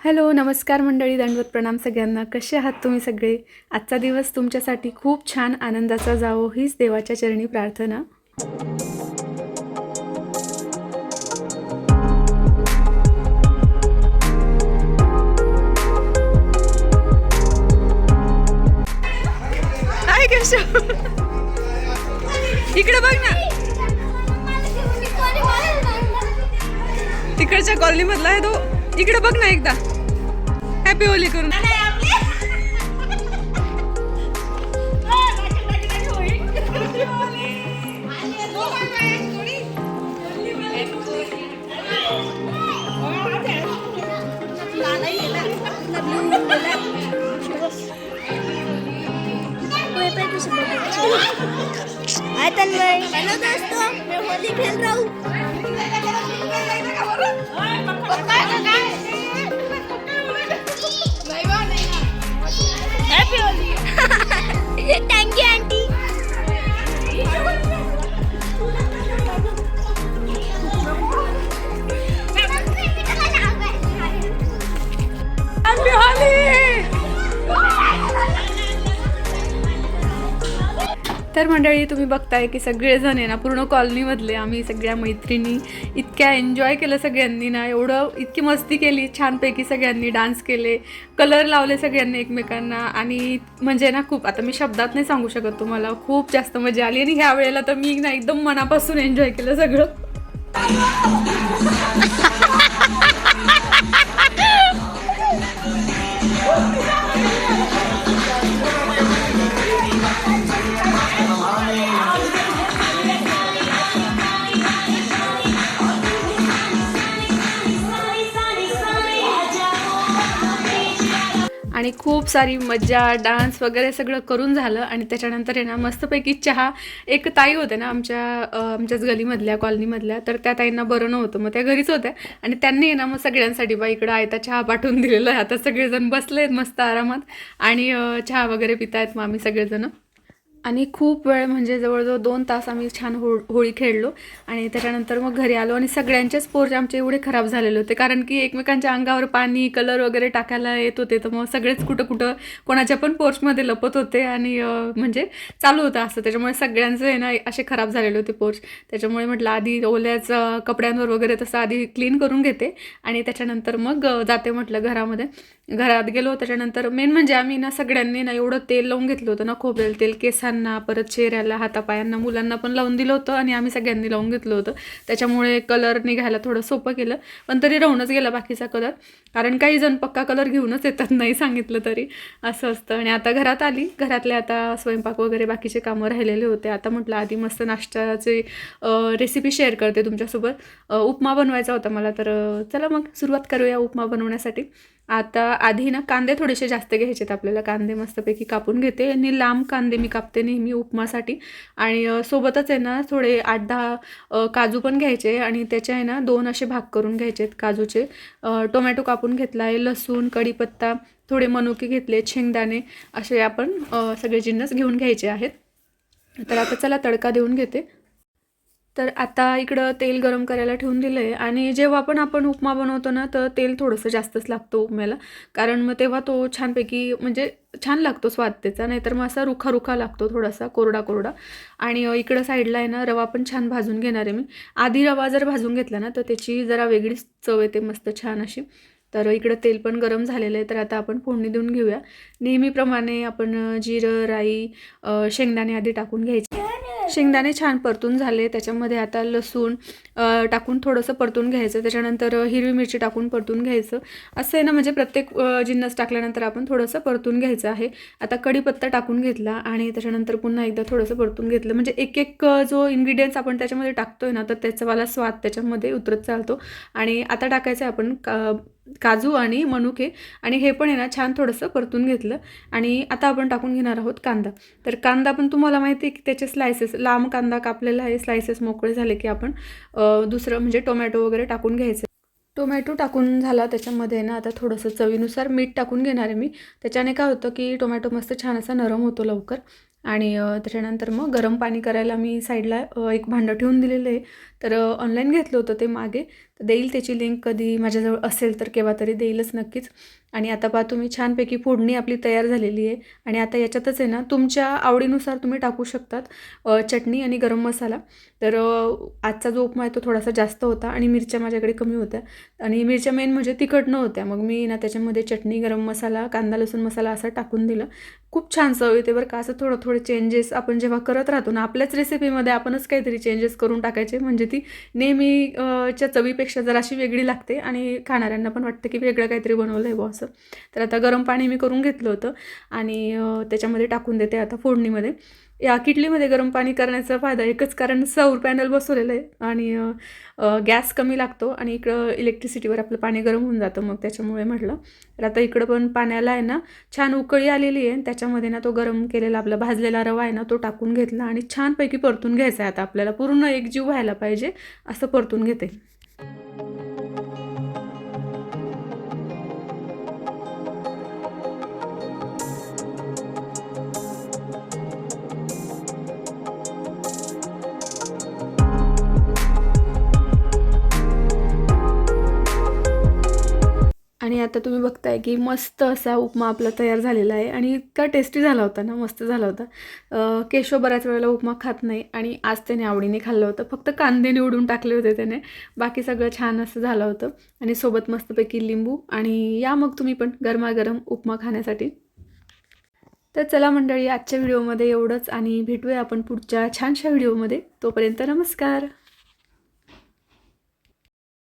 Hello नमस्कार मंडळी दंडवत प्रणाम सगळ्यांना. कसे आहात तुम्ही सगळे? आजचा दिवस तुमच्यासाठी खूप छान आनंदाचा जावो हीच देवाच्या चरणी प्रार्थना. इकडे बघ ना. तिकडच्या कॉलनी मधला आहे तो. इकडे बघ ना एकदा. हॅपी होली करून. हाय तन्मय. हेलो दोस्तों मैं होली खेल रहा. हूँ happy Holi thank you aunty happy Holi तर मंडळी तुम्ही बघताय की सगळेजण आहे ना पूर्ण कॉलनीमधले. आम्ही सगळ्या मैत्रिणी इतक्या एन्जॉय केलं सगळ्यांनी ना. एवढं इतकी मस्ती केली छानपैकी सगळ्यांनी डान्स केले कलर लावले सगळ्यांनी एकमेकांना. आणि म्हणजे ना खूप आता मी शब्दात नाही सांगू शकत तुम्हाला खूप जास्त मजा आली. आणि ह्या वेळेला तर मी ना एकदम मनापासून एन्जॉय केलं सगळं. खूप सारी मज्जा डान्स वगैरे सगळं करून झालं आणि त्याच्यानंतर आहे ना मस्तपैकी चहा एक ताई होते ना आमच्या आमच्याच गलीमधल्या कॉलनीमधल्या तर त्या ताईंना बरं नव्हतं. मग त्या घरीच होत्या आणि त्यांनी आहे ना मग सगळ्यांसाठी बा इकडं आयता चहा पाठवून दिलेला आहे. आता सगळेजण बसले आहेत मस्त आरामात आणि चहा वगैरे पितायत मग आम्ही सगळेजणं. आणि खूप वेळ म्हणजे जवळजवळ दोन तास आम्ही छान हो होळी खेळलो. आणि त्याच्यानंतर मग घरी आलो आणि सगळ्यांचेच पोर्च आमचे एवढे खराब झालेले होते. कारण की एकमेकांच्या अंगावर पाणी कलर वगैरे टाकायला येत होते. तर मग सगळेच कुठं कुठं कोणाच्या पण पोर्चमध्ये लपत होते आणि म्हणजे चालू होतं असं. त्याच्यामुळे सगळ्यांचं आहे ना असे खराब झालेले होते पोर्च. त्याच्यामुळे म्हटलं आधी ओल्याच कपड्यांवर वगैरे तसं आधी क्लीन करून घेते. आणि त्याच्यानंतर मग जाते म्हटलं घरामध्ये. घरात गेलो. त्याच्यानंतर मेन म्हणजे आम्ही ना सगळ्यांनी ना एवढं तेल लावून घेतलं होतं ना खोबरेल तेल केसांना परत चेहऱ्याला हातापायांना मुलांना पण लावून दिलं होतं आणि आम्ही सगळ्यांनी लावून घेतलं होतं. त्याच्यामुळे कलर निघायला थोडं सोपं केलं. पण तरी राहूनच गेला बाकीचा कलर कारण काही जण पक्का कलर घेऊनच येतात नाही सांगितलं तरी. असं असतं. आणि आता घरात आली. घरातले आता स्वयंपाक वगैरे बाकीचे कामं राहिलेले होते. आता म्हटलं आधी मस्त नाश्त्याची रेसिपी शेअर करते तुमच्यासोबत. उपमा बनवायचा होता मला. तर चला मग सुरुवात करूया उपमा बनवण्यासाठी. आता आधी ना कांदे थोडेसे जास्त घ्यायचेत आपल्याला. कांदे मस्तपैकी कापून घेते आणि लांब कांदे मी कापते नेहमी उपमासाठी. आणि सोबतच आहे ना थोडे आठ दहा काजू पण घ्यायचे आणि त्याचे आहे ना दोन असे भाग करून घ्यायचे आहेत काजूचे टोमॅटो कापून घेतला आहे लसूण कढीपत्ता थोडे मनुके घेतले शेंगदाणे असे आपण सगळे जिन्नस घेऊन घ्यायचे आहेत. तर आता चला तडका देऊन घेते. तर आता इकडं तेल गरम करायला ठेवून दिलं आहे आणि जेव्हा पण आपण उपमा बनवतो ना तर तेल थोडंसं जास्तच लागतं उपम्याला. कारण मग तेव्हा तो छानपैकी म्हणजे छान लागतो स्वाद त्याचा. नाहीतर मग असा रुखा रुखा लागतो थोडासा कोरडा कोरडा आणि इकडं साईडला आहे ना रवा पण छान भाजून घेणार आहे मी. आधी रवा जर भाजून घेतला ना तर त्याची जरा वेगळीच चव येते मस्त छान अशी. तर इकडं तेल पण गरम झालेलं आहे तर आता आपण फोडणी देऊन घेऊया. नेहमीप्रमाणे आपण जिरं राई शेंगदाणे आधी टाकून घ्यायचे. शेंगदाणे छान परतून झाले. त्याच्यामध्ये आता लसूण टाकून थोडंसं परतून घ्यायचं. त्याच्यानंतर हिरवी मिरची टाकून परतून घ्यायचं. असं आहे ना म्हणजे प्रत्येक जिन्नस टाकल्यानंतर आपण थोडंसं परतून घ्यायचं आहे. आता कढीपत्ता टाकून घेतला आणि त्याच्यानंतर पुन्हा एकदा थोडंसं परतून घेतलं. म्हणजे एक एक जो इन्ग्रेडियंट्स आपण त्याच्यामध्ये टाकतोय ना तर त्याचावाला स्वाद त्याच्यामध्ये उतरत चालतो. आणि आता टाकायचं आहे आपण का काजू आणि मनुके आणि हे पण आहे ना छान थोडंसं परतून घेतलं. आणि आता आपण टाकून घेणार आहोत कांदा. तर कांदा पण तुम्हाला माहिती आहे की त्याचे स्लायसेस लांब कांदा कापलेला आहे. स्लायसेस मोकळे झाले की आपण दुसरं म्हणजे टोमॅटो वगैरे टाकून घ्यायचं. टोमॅटो टाकून झाला त्याच्यामध्ये ना आता थोडंसं चवीनुसार मीठ टाकून घेणार आहे मी. त्याच्याने काय होतं की टोमॅटो मस्त छान असा नरम होतो लवकर. आणि त्याच्यानंतर मग गरम पाणी करायला मी साईडला एक भांडं ठेवून दिलेलं आहे. तर ऑनलाईन घेतलं होतं ते मागे. तर देईल त्याची लिंक कधी माझ्याजवळ असेल तर केव्हा तरी देईलच नक्कीच. आणि आता पहा तुम्ही छानपैकी फोडणी आपली तयार झालेली आहे. आणि आता याच्यातच आहे ना तुमच्या आवडीनुसार तुम्ही टाकू शकतात चटणी आणि गरम मसाला. तर आजचा जो उपमा आहे तो थोडासा जास्त होता आणि मिरच्या माझ्याकडे कमी होत्या. आणि मिरच्या मेन म्हणजे तिखट न होत्या मग मी ना त्याच्यामध्ये चटणी गरम मसाला कांदा लसूण मसाला असं टाकून दिलं. खूप छान चव येते बरं का. असं थोडं थोडे चेंजेस आपण जेव्हा करत राहतो ना आपल्याच रेसिपीमध्ये आपणच काहीतरी चेंजेस करून टाकायचे. म्हणजे ती नेहमी चवीपेक्षा च्या चवीपेक्षा वेगळी लागते आणि खाणाऱ्यांना पण वाटतं की वेगळं काहीतरी बनवलं आहे बुवा असं. तर आता गरम पाणी मी करून घेतलं होतं आणि त्याच्यामध्ये टाकून देते आता फोडणीमध्ये. या किटलीमध्ये गरम पाणी करण्याचा फायदा एकच कारण सौर पॅनल बसवलेलं आहे आणि गॅस कमी लागतो आणि इकडं इलेक्ट्रिसिटीवर आपलं पाणी गरम होऊन जातं मग त्याच्यामुळे म्हटलं. तर आता इकडं पण पाण्याला आहे ना छान उकळी आलेली आहे त्याच्यामध्ये ना तो गरम केलेला आपला भाजलेला रवा आहे ना तो टाकून घेतला आणि छानपैकी परतून घ्यायचा आहे आता. आपल्याला पूर्ण एकजीव व्हायला पाहिजे असं परतून घेते. आणि आता तुम्ही बघताय की मस्त असा उपमा आपला तयार झालेला आहे. आणि इतका टेस्टी झाला होता ना मस्त झाला होता. केशव बऱ्याच वेळेला उपमा खात नाही आणि आज त्याने आवडीने खाल्लं होतं. फक्त कांदे निवडून टाकले होते त्याने. बाकी सगळं छान असं झालं होतं. आणि सोबत मस्तपैकी लिंबू आणि या मग तुम्ही पण गरमागरम उपमा खाण्यासाठी. तर चला मंडळी आजच्या व्हिडिओमध्ये एवढंच आणि भेटूया आपण पुढच्या छानशा व्हिडिओमध्ये. तोपर्यंत नमस्कार.